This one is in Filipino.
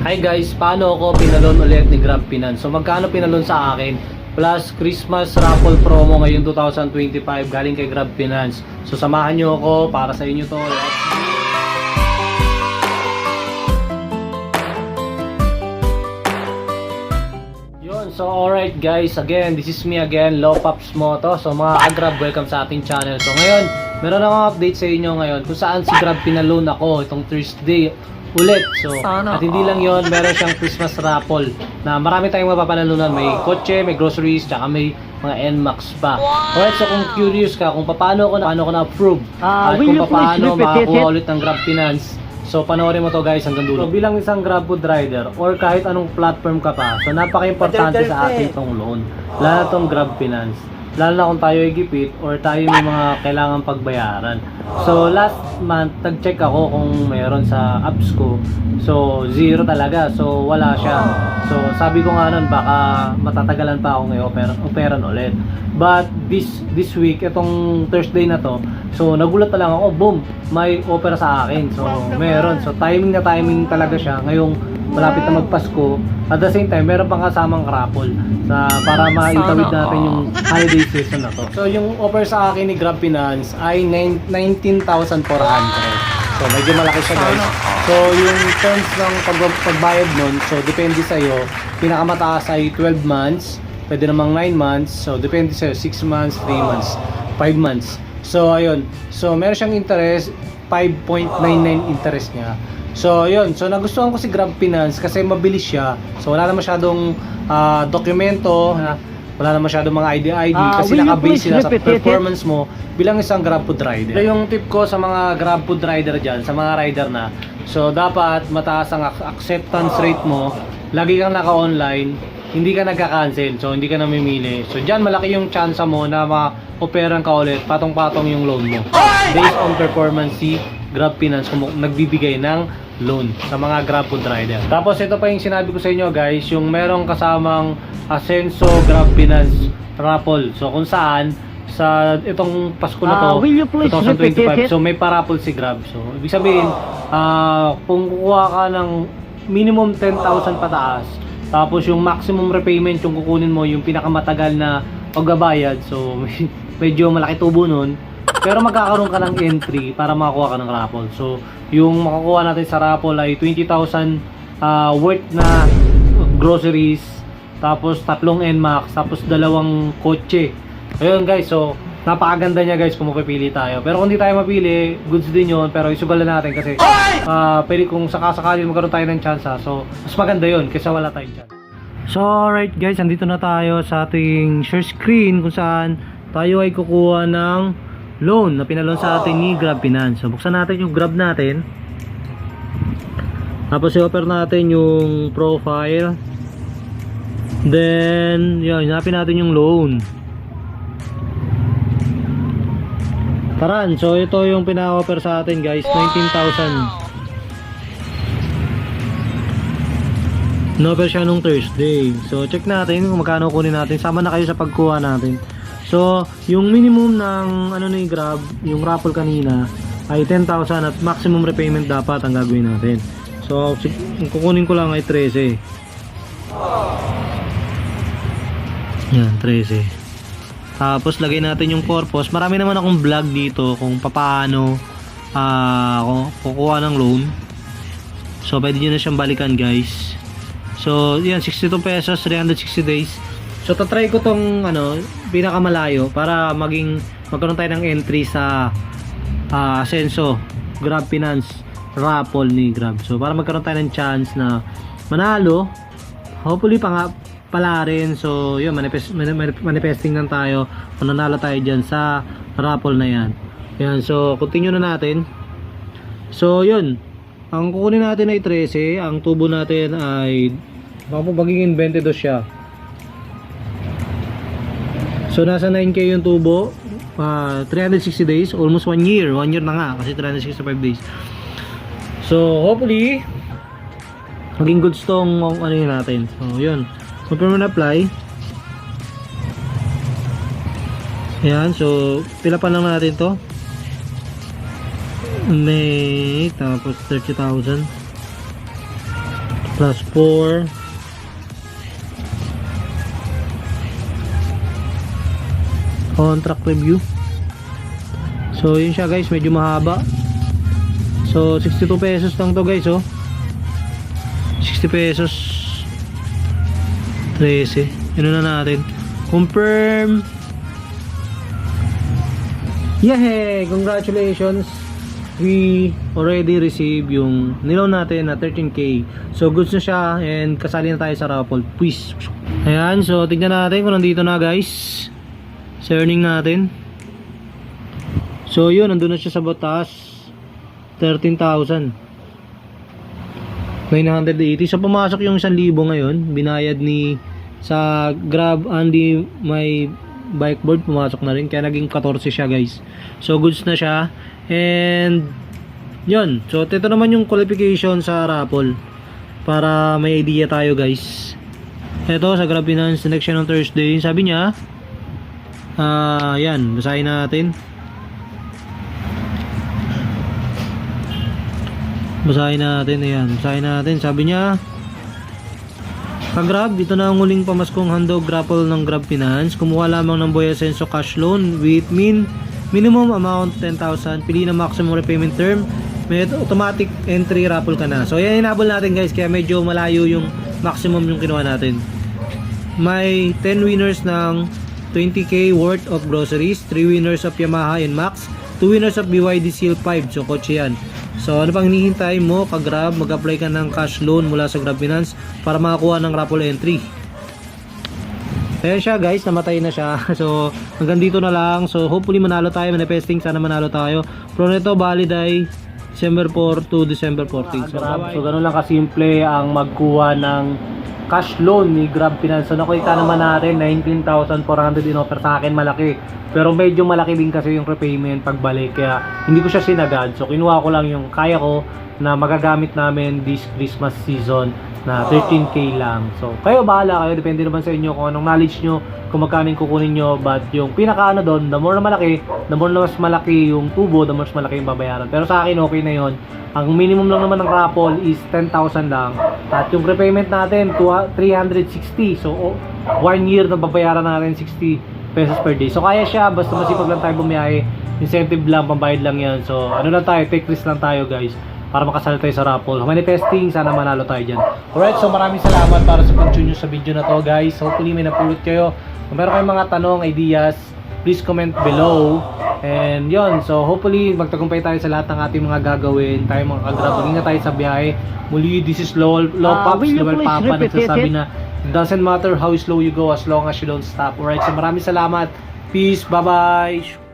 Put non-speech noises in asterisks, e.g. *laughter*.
Hi guys, paano ako pinalon ulit ni Grab Finance? So magkano pinalon sa akin? Plus Christmas raffle promo ngayon 2025 galing kay Grab Finance. So samahan nyo ako para sa inyo to. Let's so alright guys, again, this is me again, Lopaps Moto. So mga agrab, welcome sa ating channel. So ngayon, meron akong update sa inyo ngayon kung saan si Grab pinaloon ako itong Thursday ulit. So, Sana at hindi lang yon meron siyang Christmas raffle na marami tayong mapapanalunan. May kotse, may groceries, tsaka may mga NMAX pa. Alright, so kung curious ka kung paano ako na, paano ko na-approve Ah, at will kung you please paano repeat makakuha it? ulit ng Grab Finance, So panoorin mo to guys hanggang dulo. So bilang isang Grab food rider or kahit anong platform ka pa, so napaka-importante sa atin itong loan. Lalo na itong Grab Finance. Lalo na kung tayo ay gipit or tayo may mga kailangan pagbayaran. So last month, nag-check ako kung meron sa apps ko. So zero talaga. So wala siya. So sabi ko nga nun, baka matatagalan pa ako ngayon opera, operan ulit. But this this week, itong Thursday na to, so nagulat na lang ako, boom, may opera sa akin. So meron. So timing na timing talaga siya. Ngayong malapit na magpasko. At the same time, meron pang kasamang raffle sa para maitawid natin yung holiday season na to. So yung offer sa akin ni Grab Finance ay nine- 19,400. So medyo malaki siya guys. So yung terms ng pag pagbayad nun, so depende sa iyo. Pinakamataas ay 12 months, pwede namang 9 months. So depende sa 6 months, 3 months, 5 months. So ayun. So meron siyang interest 5.99 interest niya. So, yun. So, nagustuhan ko si Grab Finance kasi mabilis siya. So, wala na masyadong ah, dokumento, ha? wala na masyadong mga ID-ID Ah, kasi nakabase sila sa performance mo bilang isang Grab Food rider. Ito yung tip ko sa mga Grab Food rider dyan, sa mga rider na. So, dapat mataas ang ac- acceptance rate mo. Lagi kang naka-online, hindi ka nagka-cancel, so hindi ka namimili. So, dyan malaki yung chance mo na ma-operan ka ulit, patong-patong yung loan mo. Based on performance si Grab Finance nagbibigay ng loan sa mga Grab Food rider. Tapos ito pa yung sinabi ko sa inyo guys, yung merong kasamang Asenso Grab Finance raffle. So kung saan sa itong Pasko na to, Ah, will you please repeat 2025, it? so may paraffle si Grab. So ibig sabihin, ah kung kukuha ka ng minimum 10,000 pataas, tapos yung maximum repayment yung kukunin mo, yung pinakamatagal na pagbabayad, so *laughs* medyo malaki tubo nun, pero magkakaroon ka ng entry para makakuha ka ng raffle. So, yung makukuha natin sa raffle ay 20,000 ah, worth na groceries, tapos tatlong NMAX, tapos dalawang kotse. Ayun guys, so napakaganda niya guys kung mapipili tayo. Pero kung hindi tayo mapili, goods din yun, pero isugal na natin kasi ah pwede kung sakasakali magkaroon tayo ng chance ha. So, mas maganda yun kaysa wala tayong chance. So, alright guys, andito na tayo sa ating share screen kung saan tayo ay kukuha ng loan na pinaloan sa atin ni Grab Finance. So, buksan natin yung Grab natin. Tapos i-offer natin yung profile. Then, yun, hanapin natin yung loan. Taran, so ito yung pina-offer sa atin guys, 19,000. No siya nung Thursday. So check natin kung magkano kunin natin. Sama na kayo sa pagkuha natin. So yung minimum ng ano ni Grab, yung raffle kanina ay 10,000 at maximum repayment dapat ang gagawin natin. So kukunin ko lang ay 13. Yan, 13. Tapos lagay natin yung purpose. Marami naman akong vlog dito kung paano ah kung kukuha ng loan. So pwede nyo na siyang balikan guys. So yan 62 pesos 360 days. So tatry ko tong ano pinakamalayo para maging magkaroon tayo ng entry sa ah Asenso Grab Finance raffle ni Grab. So para magkaroon tayo ng chance na manalo. Hopefully pa nga pala rin. So yun manifest, mani- mani- manifesting lang tayo kung nanalo tayo dyan sa raffle na yan. Yan so continue na natin. So yun ang kukunin natin ay 13, ang tubo natin ay magiging 22 siya. So nasa 9k yung tubo, ah, 360 days, almost 1 year, 1 year na nga kasi 365 days. So hopefully maging goods tong ano yun natin. So yun, confirm and apply. Ayan, so pila pa lang natin to. May tapos 30,000 Plus 4. Contract review. So, yun siya guys. Medyo mahaba. So, 62 pesos lang to guys, oh. 60 pesos. 13. Ano na natin? Confirm. Yay! Congratulations! We already received yung nilaw natin na 13k. So goods na siya and kasali na tayo sa raffle. Please. Ayan, so tignan natin kung nandito na guys. Sa earning natin. So yun, nandun na siya sa batas. 13,000. 980. So pumasok yung 1,000 ngayon. Binayad ni sa Grab Andy may bike board pumasok na rin kaya naging 14 siya guys. So goods na siya. And yun. So ito naman yung qualification sa raffle para may idea tayo guys. Ito sa Grab Finance Connection on Thursday. Sabi niya ah yan, basahin natin. Basahin natin, ayan. Basahin natin. Sabi niya, Ka-Grab, dito na ang huling pamaskong handog grapple ng Grab Finance. Kumuha lamang ng Boy Ascenso cash loan with min minimum amount 10,000. Pili na maximum repayment term. May automatic entry raffle ka na. So, yan inabol natin guys. Kaya medyo malayo yung maximum yung kinuha natin. May 10 winners ng 20k worth of groceries, 3 winners of Yamaha and Max, 2 winners of BYD Seal 5. So, kotse yan. So, ano pang hinihintay mo? Ka-Grab, mag-apply ka ng cash loan mula sa Grab Finance para makakuha ng raffle entry. Ayan siya guys, namatay na siya. *laughs* So, hanggang dito na lang. So, hopefully manalo tayo. Manifesting, sana manalo tayo. Pero nito, valid ay December 4 to December 14. So, so ganun lang kasimple ang magkuha ng cash loan ni Grab Finance. So, nakita naman natin, 19,400 in offer sa akin, malaki. Pero medyo malaki din kasi yung repayment pagbalik. Kaya, hindi ko siya sinagad. So, kinuha ko lang yung kaya ko na magagamit namin this Christmas season na 13k lang. So, kayo bahala kayo. Depende naman sa inyo kung anong knowledge nyo, kung magkano kukunin nyo. But yung pinaka ano doon, the more na malaki, the more na mas malaki yung tubo, the more mas malaki yung babayaran. Pero sa akin, okay na yon Ang minimum lang naman ng raffle is 10,000 lang. At yung repayment natin, two- 360. So, one year na babayaran natin 60 pesos per day. So, kaya siya. Basta masipag lang tayo bumiyahe. Incentive lang, pambayad lang yan. So, ano lang tayo, take risk lang tayo guys para makasali tayo sa raffle. Manifesting, sana manalo tayo dyan. Alright, so maraming salamat para sa nyo sa video na to guys. Hopefully may napulot kayo. Kung meron kayong mga tanong, ideas, please comment below. And yon so hopefully magtagumpay tayo sa lahat ng ating mga gagawin. Tayo mga kagrab, mag-ingat tayo sa biyahe. Muli, this is Low, low Ah, Pops, you Lowell Papa, nagsasabi na it doesn't matter how slow you go as long as you don't stop. Alright, so maraming salamat. Peace, bye-bye.